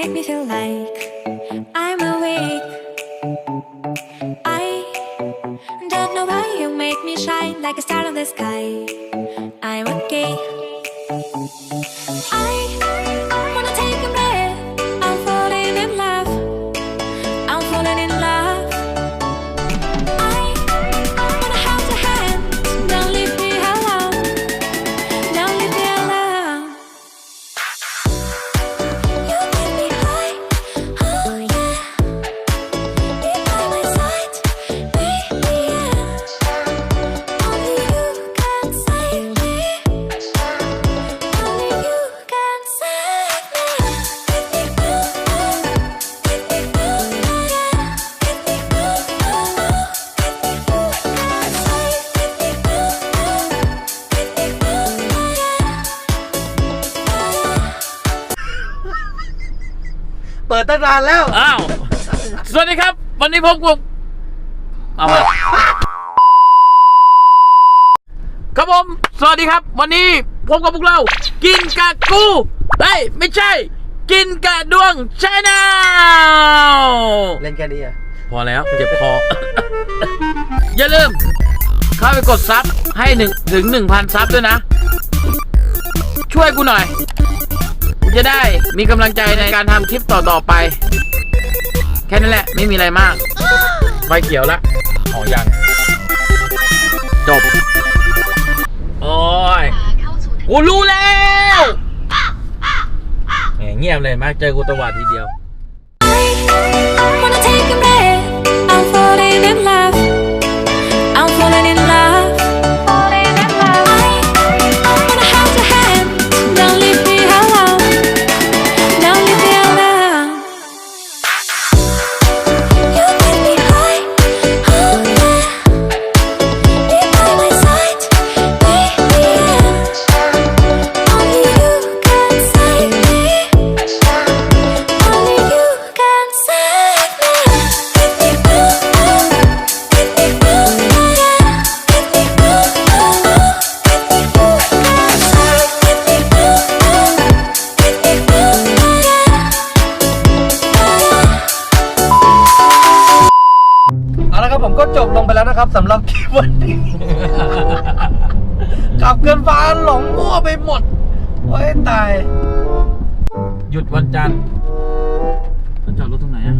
make me feel like ตั้งนานแล้ว อ้าว สวัสดีครับ วันนี้พบกับเอามาครับผม สวัสดีครับ วันนี้พบกับพวกเรา กินกะกูเฮ้ยไม่ใช่ กินกะดวงชแนลเล่นแค่นี้อะพอแล้วเจ็บคอ อย่าลืม เข้าไปกดซับให้หนึ่งถึงหนึ่งพันซับด้วยนะ ช่วยกูหน่อยกู จะได้มีกำลังใจในการทำคลิปต่อๆไป แค่นั้นแหละไม่มีอะไรมากไฟเขียวละอ๋อยัง จบ โอ้ยกูรู้แล้วแหมเงียบเลยมากเจอกูตวาดทีเดียว I wanna take a breath. I'm falling in love. ครับสำหรับคลิปวันนี้ ขับเกินฟ้าหลงมั่วไปหมดโอ้ยตาย หยุดวันจันทร์มันจอดรถตรงไหนอะ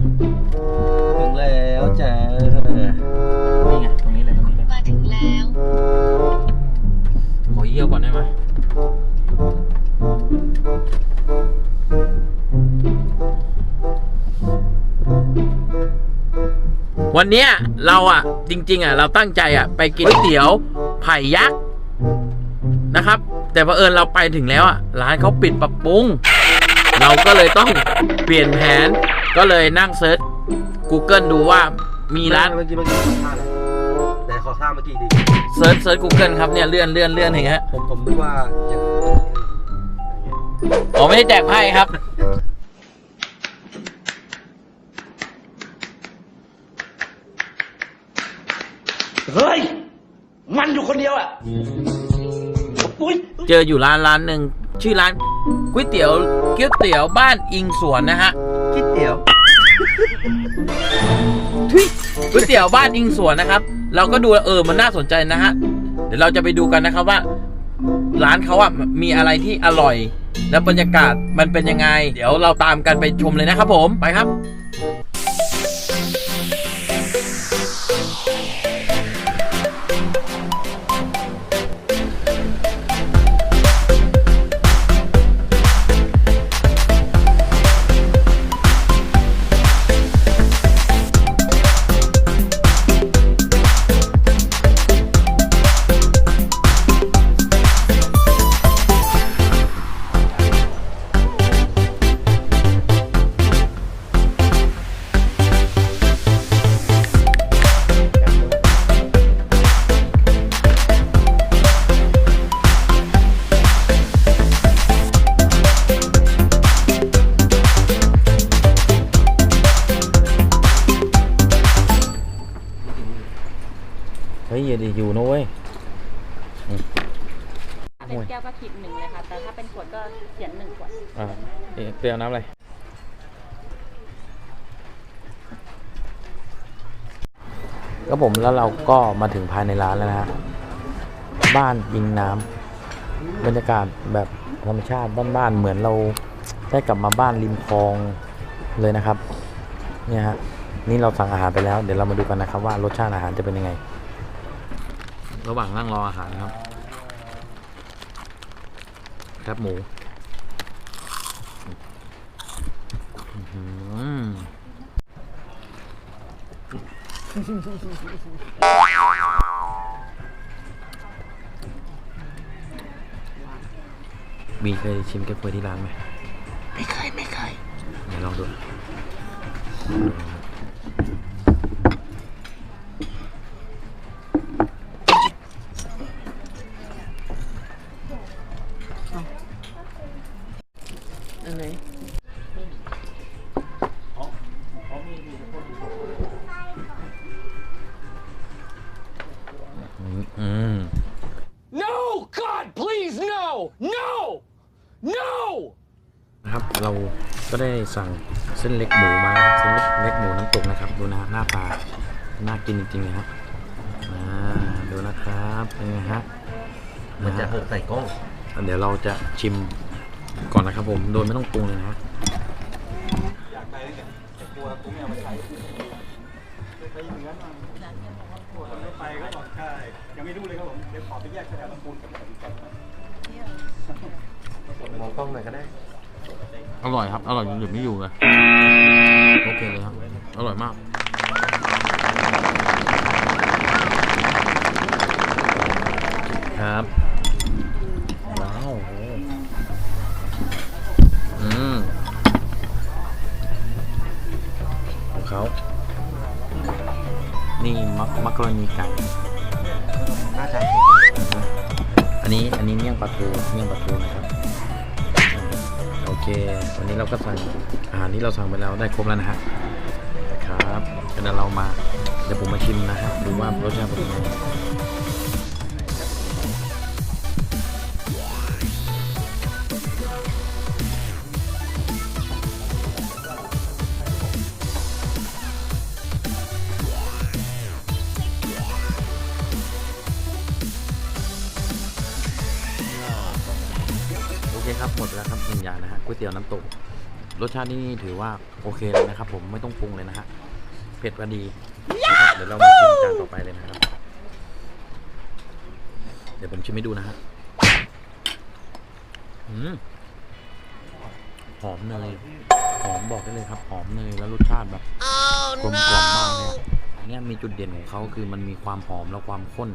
ถึงแล้วจ้านี่ไง ตรงนี้เลยตรงนี้เลยมาถึงแล้ว ขอเยี่ยวก่อนได้ไหมวันเนี้ยเราอะ จริง ๆอะเราตั้งใจอะไปกินก๋วยเตี๋ยวไผ่ยักษ์นะครับ แต่เอิญเราไปถึงแล้วอะร้านเขาปิดปรับปรุง เราก็เลยต้องเปลี่ยนแผนก็เลยนั่งเซิร์ช Google ดูว่ามีร้านเมื่อกี้เมื่อกี้ท่าอะไรไหนขอท่าเมื่อกี้ดิเซิร์ชเซิร์ช Google ครับเนี่ยเลื่อนเลื่อนเลื่อนอย่างเงี้ยผมผมนึกว่าอย่างนี้อ๋อไม่ได้แจกไพ่ครับ เฮ้ย มันอยู่คนเดียวอะปุ้ยเจออยู่ร้านร้านหนึ่งชื่อร้านก๋วยเตี๋ยวก๋วยเตี๋ยวบ้านอิงสวนนะฮะคิดเตี๋ยวทุยก๋วยเตี๋ยวบ้านอิงสวนนะครับ เราก็ดูแล้วเออมันน่าสนใจนะฮะเดี๋ยวเราจะไปดูกันนะครับว่า ร้านเขาอะมีอะไรที่อร่อย แล้วบรรยากาศมันเป็นยังไง เดี๋ยวเราตามกันไปชมเลยนะครับผมไปครับ เปรียวน้ำอะไก็ผมแล้วเราก็มาถึงภายในร้านแล้วนะฮะ บ้านยิงน้ำบรรยากาศแบบธรรมชาติบ้านๆเหมือนเราได้กลับมาบ้านริมคลองเลยนะครับ เนี่ยฮะ นี่เราสั่งอาหารไปแล้ว เดี๋ยวเรามาดูกันนะครับว่ารสชาติอาหารจะเป็นยังไง ระหว่างนั่งรออาหารครับ ครับหมู มีเคยชิมแกงเปวยที่ร้านไหมไม่เคยไม่เคยไหนลองดูอันไหน ได้สั่งเส้นเล็กหมูมานะครับเส้นเล็กเล็กหมูน้ำตกนะครับ ดูนะฮะหน้าตาน่ากินจริงๆเลยครับอ่าดูนะครับเป็นไงฮะมันจะฮหกใส่กล้องเดี๋ยวเราจะชิมก่อนนะครับผมโดยไม่ต้องปรุงเลยนะฮะไปก็บอกใช่ยังไม่รู้เลยครับผมเดี๋ยวขอไปแยกสถานลำพูนกับผมก่อนมองกล้องหน่อยก็ได้ อร่อยครับ อร่อยจนหยุดไม่อยู่เลย โอเคเลยครับ อร่อยมาก วันนี้เราก็สั่งอาหารที่เราสั่งไปแล้วได้ครบแล้วนะฮะนะครับเดี๋ยวเรามาเดี๋ยวผมมาชิมนะฮะดูว่ารสชาติเป็นยังไง คครับหมดแล้วครับหนึ่งอย่างนะฮะก๋วยเตี๋ยวน้ำตกรสชาตินี่ถือว่าโอเคเลยนะครับ ผมไม่ต้องปรุงเลยนะฮะเผ็ดพอดีนะครับเดี๋ยวเรามาชิมจานต่อไปเลยนะครับ เดี๋ยวผมชิมให้ดูนะฮะอืมหอมเนยหอมบอกได้เลยครับ หอมเนยแล้วรสชาติแบบกลมกล่อมมากเลยอะอันเนี้ยมีจุดเด่นของเขาคือมันมีความหอมและความข้น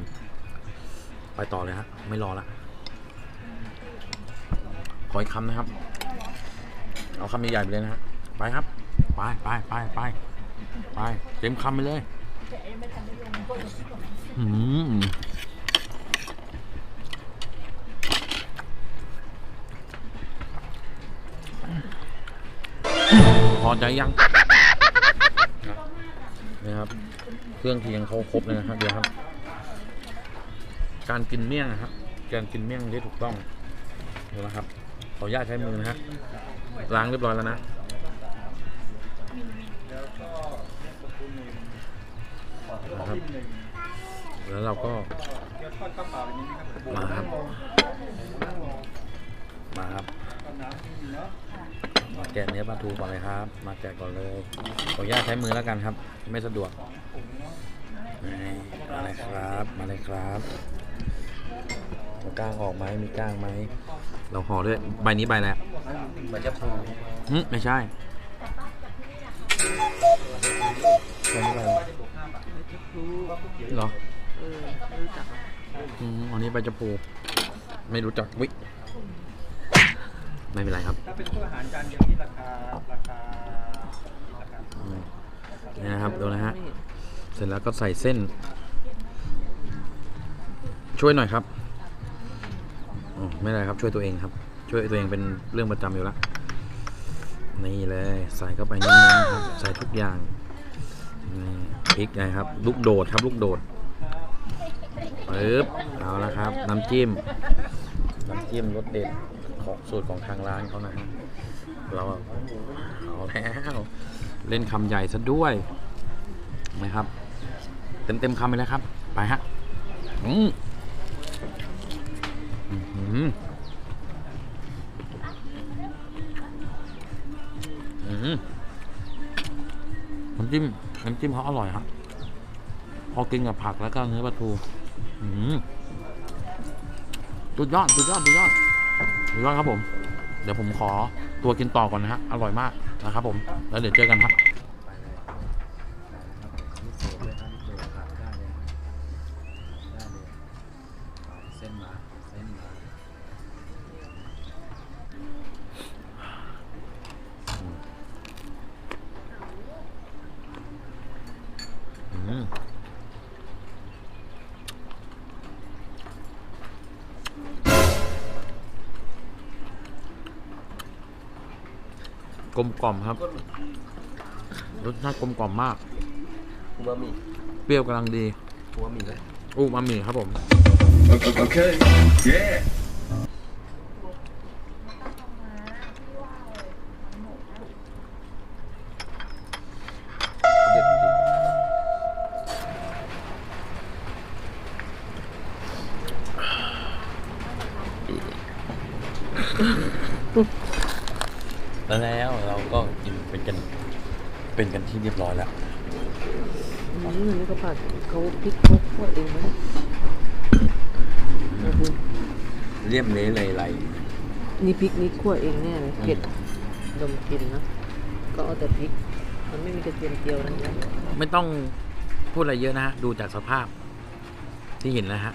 ไปต่อเลยฮะไม่รอละ ขออีกคำนะครับ เอาคำใหญ่ๆไปเลยนะฮะไปครับ ไปไปไปไปไปเต็มคำไปเลยอืมพอใจยังนี่ครับ เครื่องเคียงเขาครบเลยนะครับเดี๋ยวครับ การกินเมี่ยงนะครับการกินเมี่ยงที่ถูกต้องเดูนะครับ ขออนุญาตใช้มือนะฮะล้างเรียบร้อยแล้วนะนะครับแล้วเราก็มาครับ มาครับ มาแกะเนื้อปลาทูก่อนเลยครับ มาแกะก่อนเลยขออนุญาตใช้มือแล้วกันครับ ไม่สะดวกมาเลยครับ มาเลยครับเอาก้างออกไหมมีก้างไหม เราห่อด้วยใบนี้ใบอะไรอะมันจะพูหึไม่ใช่ใช่ไหมเหรออืมอันนี้ใบจะพูไม่รู้จักวิไม่เป็นไรครับ ถ้าเป็นพวกอาหารจานเดียวนี่ราคาราคาราคาอืมนี่นะครับดูนะฮะ เสร็จแล้วก็ใส่เส้น ช่วยหน่อยครับอ๋อ ไม่เป็นไรครับช่วยตัวเองครับ ช่วยตัวเองเป็นเรื่องประจำอยู่แล้วนี่เลยใส่เข้าไปนิดนึงครับใส่ทุกอย่างนี่พริกนะครับ ลูกโดดครับลูกโดดปึ๊บเอาละครับ น้ำจิ้ม น้ำจิ้มรสเด็ดของสูตรของทางร้านเขานะฮะเราเอาแล้วเล่นคำใหญ่ซะด้วยนะครับ เต็มเต็มคำไปเลยครับ ไปฮะอืม น้ำจิ้มน้ำจิ้มเขาอร่อยครับพอกินกับผักแล้วก็เนื้อปลาทูอืมสุดยอดสุดยอดสุดยอดสุดยอดครับผม เดี๋ยวผมขอตัวกินต่อก่อนนะฮะ อร่อยมากนะครับผม แล้วเดี๋ยวเจอกันครับ กลมกล่อมครับ รสชาติกลมกล่อมมาก อูมามิเปรี้ยวกำลังดีอูมามิเลย อู้มามีครับผม Okay. Yeah. อืมนี่ก็ผัดเขาพริกเขาคั่วเองไหมเอาดูเรียบเละเลยไรนี่พริกนี่คั่วเองแน่เลยเผ็ดดมกลินนะก็เอาแต่พริก มันไม่มีกระเทียมเจียวนะเนี่ยไม่ต้องพูดอะไรเยอะนะฮะ ดูจากสภาพที่เห็นแล้วฮะ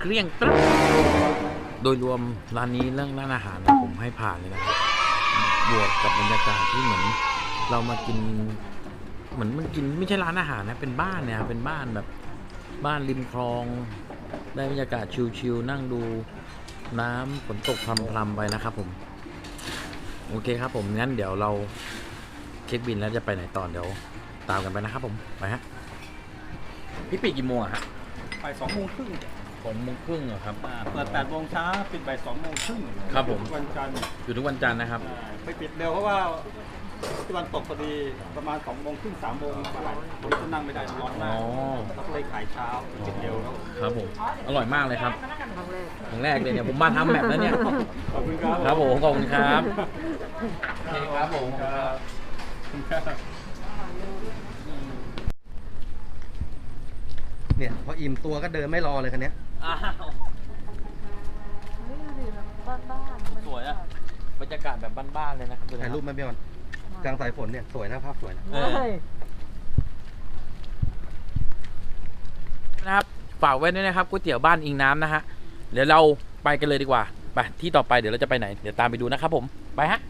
เกลี้ยงตรั๊บโดยรวมร้านนี้เรื่องร้านอาหารนะผมให้ผ่านเลยนะครับบวกกับบรรยากาศที่เหมือน เรามากิน เหมือนมันกินไม่ใช่ร้านอาหารนะ เป็นบ้านเนี่ยครับเป็นบ้านแบบบ้านริมคลอง ได้บรรยากาศชิลๆนั่งดูน้ำฝนตกพรำๆไปนะครับผมโอเคครับผมงั้นเดี๋ยวเราเช็คบินแล้วจะไปไหนต่อเดี๋ยวตามกันไปนะครับผมไปฮะพี่ปิดกี่โมงอะฮะบ่ายสองโมงครึ่งผมโมงครึ่งอะครับ อ่าเปิดแปดโมงเช้าปิดบ่ายสองโมงครึ่งครับผมทุกวันจันทร์อยู่ทุกวันจันทร์นะครับ อ่าไปปิดเร็วเพราะว่า ที่วันตกพอดีประมาณสองโมงครึ่งสามโมงผมจะนั่งไม่ได้ร้อนมากอ๋อก็เลยขายเช้าปิดเร็วครับครับผม อร่อยมากเลยครับครั้งแรกเลยเนี่ยผมมาทำแบบแล้วเนี่ย ขอบคุณครับครับผมขอบคุณครับ โอเคครับผม ครับขอบคุณครับ เนี่ยพออิ่มตัวก็เดินไม่รอเลยคันเนี้ย อ้าวสวยอะบรรยากาศแบบบ้านๆเลยนะครับดูนะคถ่ายรูปไหมพี่ออน กลางสายฝนเนี่ยสวยนะภาพสวยนะ เออนะครับฝากไว้ด้วยนะครับก๋วยเตี๋ยวบ้านอิงน้ำนะฮะเดี๋ยวเราไปกันเลยดีกว่าไปที่ต่อไปเดี๋ยวเราจะไปไหน เดี๋ยวตามไปดูนะครับผมไปฮะ